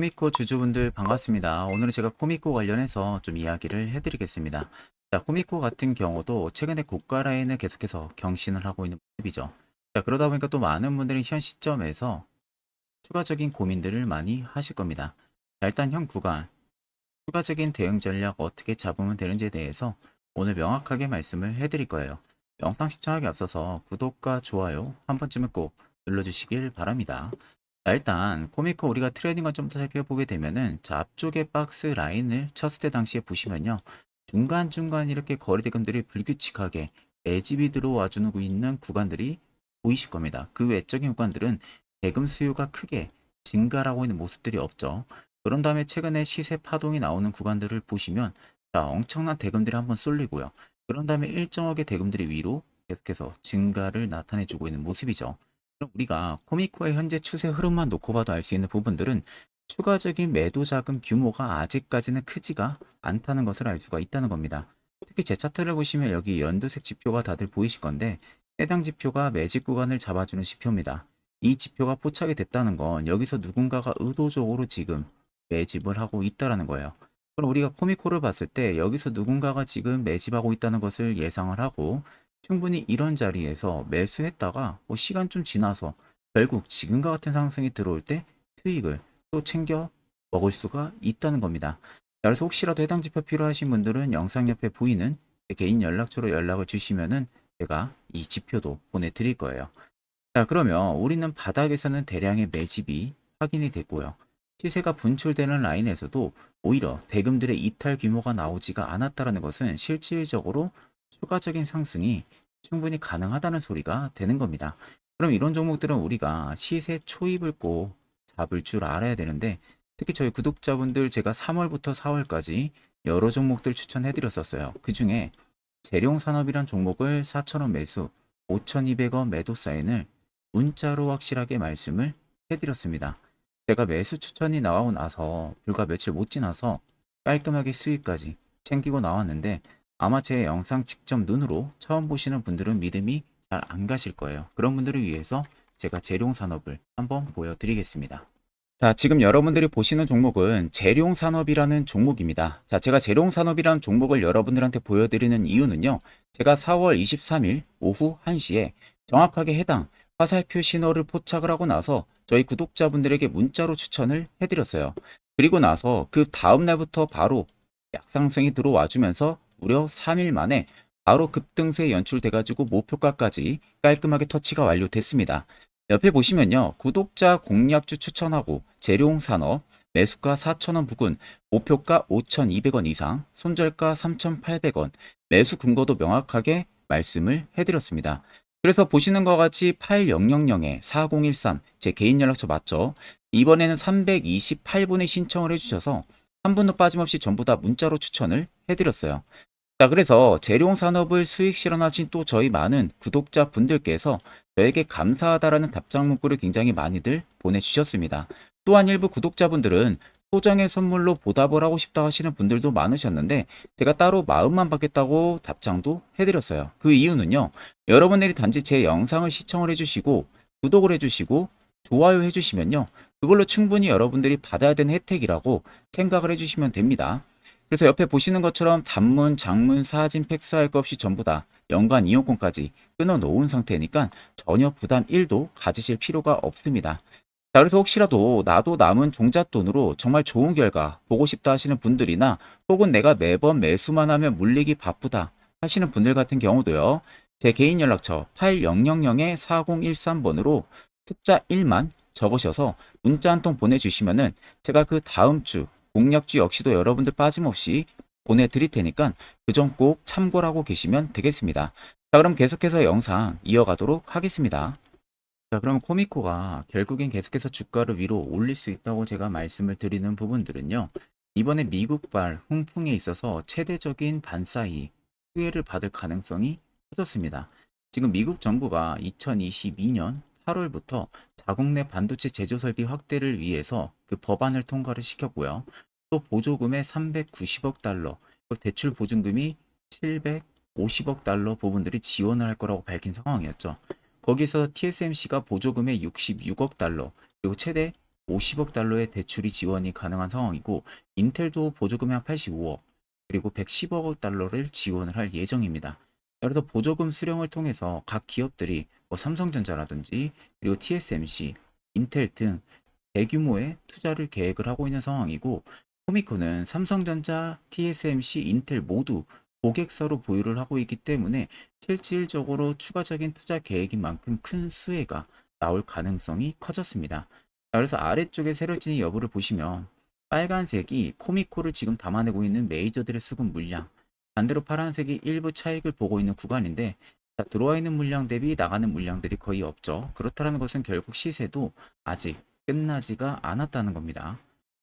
자, 코미코 주주분들 반갑습니다. 오늘은 제가 코미코 관련해서 좀 이야기를 해드리겠습니다. 자, 코미코 같은 경우도 최근에 고가 라인을 계속해서 경신을 하고 있는 모습이죠. 자, 그러다 보니까 또 많은 분들이 현 시점에서 추가적인 고민들을 많이 하실 겁니다. 자, 일단 현 구간, 추가적인 대응 전략 어떻게 잡으면 되는지에 대해서 오늘 명확하게 말씀을 해드릴 거예요. 영상 시청하기 앞서서 구독과 좋아요 한 번쯤은 꼭 눌러주시길 바랍니다. 자, 일단 코미코 우리가 트레이딩을 좀더 살펴보게 되면은 자, 앞쪽에 박스 라인을 쳤을 때 당시에 보시면요. 중간중간 이렇게 거래 대금들이 불규칙하게 매집이 들어와 주고 있는 구간들이 보이실 겁니다. 그 외적인 구간들은 대금 수요가 크게 증가하고 있는 모습들이 없죠. 그런 다음에 최근에 시세 파동이 나오는 구간들을 보시면 자, 엄청난 대금들이 한번 쏠리고요. 그런 다음에 일정하게 대금들이 위로 계속해서 증가를 나타내주고 있는 모습이죠. 그럼 우리가 코미코의 현재 추세 흐름만 놓고 봐도 알 수 있는 부분들은 추가적인 매도 자금 규모가 아직까지는 크지가 않다는 것을 알 수가 있다는 겁니다. 특히 제 차트를 보시면 여기 연두색 지표가 다들 보이실 건데 해당 지표가 매집 구간을 잡아주는 지표입니다. 이 지표가 포착이 됐다는 건 여기서 누군가가 의도적으로 지금 매집을 하고 있다라는 거예요. 그럼 우리가 코미코를 봤을 때 여기서 누군가가 지금 매집하고 있다는 것을 예상을 하고 충분히 이런 자리에서 매수했다가 뭐 시간 좀 지나서 결국 지금과 같은 상승이 들어올 때 수익을 또 챙겨 먹을 수가 있다는 겁니다. 자, 그래서 혹시라도 해당 지표 필요하신 분들은 영상 옆에 보이는 제 개인 연락처로 연락을 주시면은 제가 이 지표도 보내드릴 거예요. 자, 그러면 우리는 바닥에서는 대량의 매집이 확인이 됐고요. 시세가 분출되는 라인에서도 오히려 대금들의 이탈 규모가 나오지가 않았다는 것은 실질적으로 추가적인 상승이 충분히 가능하다는 소리가 되는 겁니다. 그럼 이런 종목들은 우리가 시세 초입을 꼭 잡을 줄 알아야 되는데 특히 저희 구독자분들 제가 3월부터 4월까지 여러 종목들 추천해 드렸었어요. 그 중에 재룡산업이란 종목을 4,000원 매수, 5,200원 매도 사인을 문자로 확실하게 말씀을 해드렸습니다. 제가 매수 추천이 나오고 나서 불과 며칠 못 지나서 깔끔하게 수익까지 챙기고 나왔는데 아마 제 영상 직접 눈으로 처음 보시는 분들은 믿음이 잘 안 가실 거예요. 그런 분들을 위해서 제가 재룡 산업을 한번 보여드리겠습니다. 자, 지금 여러분들이 보시는 종목은 재룡 산업이라는 종목입니다. 자, 제가 재룡 산업이라는 종목을 여러분들한테 보여드리는 이유는요. 제가 4월 23일 오후 1시에 정확하게 해당 화살표 신호를 포착을 하고 나서 저희 구독자분들에게 문자로 추천을 해드렸어요. 그리고 나서 그 다음 날부터 바로 약상승이 들어와 주면서 무려 3일 만에 바로 급등세 연출돼가지고 목표가까지 깔끔하게 터치가 완료됐습니다. 옆에 보시면요. 구독자 공략주 추천하고 재룡산업 매수가 4,000원 부근, 목표가 5,200원 이상, 손절가 3,800원, 매수 근거도 명확하게 말씀을 해드렸습니다. 그래서 보시는 것 같이 8000에 4013, 제 개인 연락처 맞죠? 이번에는 328분의 신청을 해주셔서 한 분도 빠짐없이 전부 다 문자로 추천을 해드렸어요. 자, 그래서 재룡 산업을 수익 실현하신 또 저희 많은 구독자 분들께서 저에게 감사하다라는 답장 문구를 굉장히 많이들 보내주셨습니다. 또한 일부 구독자분들은 소정의 선물로 보답을 하고 싶다 하시는 분들도 많으셨는데 제가 따로 마음만 받겠다고 답장도 해드렸어요. 그 이유는요. 여러분들이 단지 제 영상을 시청을 해주시고 구독을 해주시고 좋아요 해주시면요. 그걸로 충분히 여러분들이 받아야 되는 혜택이라고 생각을 해주시면 됩니다. 그래서 옆에 보시는 것처럼 단문, 장문, 사진, 팩스 할 것 없이 전부 다 연간 이용권까지 끊어 놓은 상태니까 전혀 부담 1도 가지실 필요가 없습니다. 자, 그래서 혹시라도 나도 남은 종잣돈으로 정말 좋은 결과 보고 싶다 하시는 분들이나 혹은 내가 매번 매수만 하면 물리기 바쁘다 하시는 분들 같은 경우도요. 제 개인 연락처 8000에 4013번으로 숫자 1만 적으셔서 문자 한 통 보내주시면은 제가 그 다음 주 공략주 역시도 여러분들 빠짐없이 보내드릴 테니까 그 점 꼭 참고를 하고 계시면 되겠습니다. 자, 그럼 계속해서 영상 이어가도록 하겠습니다. 자, 그럼 코미코가 결국엔 계속해서 주가를 위로 올릴 수 있다고 제가 말씀을 드리는 부분들은요. 이번에 미국발 훈풍에 있어서 최대적인 반사이 수혜를 받을 가능성이 커졌습니다. 지금 미국 정부가 2022년 8월부터 자국 내 반도체 제조 설비 확대를 위해서 그 법안을 통과를 시켰고요. 또 보조금의 390억 달러, 대출 보증금이 750억 달러 부분들이 지원을 할 거라고 밝힌 상황이었죠. 거기서 TSMC가 보조금의 66억 달러, 그리고 최대 50억 달러의 대출이 지원이 가능한 상황이고 인텔도 보조금이 한 85억 그리고 110억 달러를 지원을 할 예정입니다. 그래서 보조금 수령을 통해서 각 기업들이 뭐 삼성전자라든지 그리고 TSMC, 인텔 등 대규모의 투자를 계획을 하고 있는 상황이고 코미코는 삼성전자, TSMC, 인텔 모두 고객사로 보유를 하고 있기 때문에 실질적으로 추가적인 투자 계획인 만큼 큰 수혜가 나올 가능성이 커졌습니다. 자, 그래서 아래쪽에 세력진의 여부를 보시면 빨간색이 코미코를 지금 담아내고 있는 메이저들의 수급 물량 반대로 파란색이 일부 차익을 보고 있는 구간인데 자, 들어와 있는 물량 대비 나가는 물량들이 거의 없죠. 그렇다는 것은 결국 시세도 아직 끝나지가 않았다는 겁니다.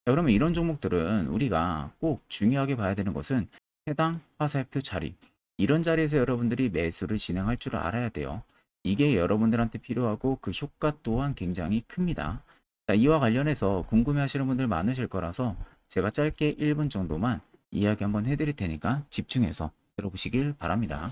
자, 그러면 이런 종목들은 우리가 꼭 중요하게 봐야 되는 것은 해당 화살표 자리 이런 자리에서 여러분들이 매수를 진행할 줄 알아야 돼요. 이게 여러분들한테 필요하고 그 효과 또한 굉장히 큽니다. 자, 이와 관련해서 궁금해 하시는 분들 많으실 거라서 제가 짧게 1분 정도만 이야기 한번 해드릴 테니까 집중해서 들어보시길 바랍니다.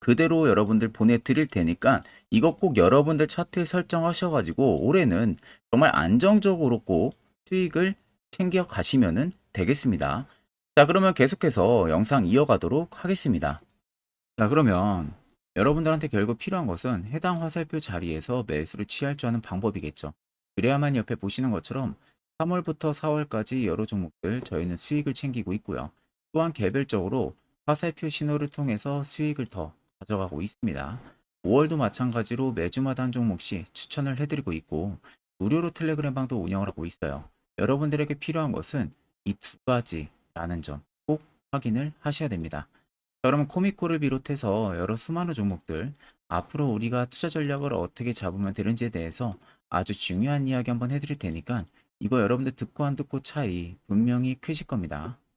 그대로 여러분들 보내드릴 테니까 이거 꼭 여러분들 차트에 설정하셔가지고 올해는 정말 안정적으로 꼭 수익을 챙겨 가시면 되겠습니다. 자, 그러면 계속해서 영상 이어가도록 하겠습니다. 자, 그러면 여러분들한테 결국 필요한 것은 해당 화살표 자리에서 매수를 취할 줄 아는 방법이겠죠. 그래야만 옆에 보시는 것처럼 3월부터 4월까지 여러 종목들 저희는 수익을 챙기고 있고요. 또한 개별적으로 화살표 신호를 통해서 수익을 더 가져가고 있습니다. 5월도 마찬가지로 매주마다 한 종목씩 추천을 해드리고 있고 무료로 텔레그램 방도 운영을 하고 있어요. 여러분들에게 필요한 것은 이 두 가지라는 점 꼭 확인을 하셔야 됩니다. 자, 그러면 코미코를 비롯해서 여러 수많은 종목들 앞으로 우리가 투자 전략을 어떻게 잡으면 되는지에 대해서 아주 중요한 이야기 한번 해드릴 테니까 이거 여러분들 듣고 안 듣고 차이 분명히 크실 겁니다.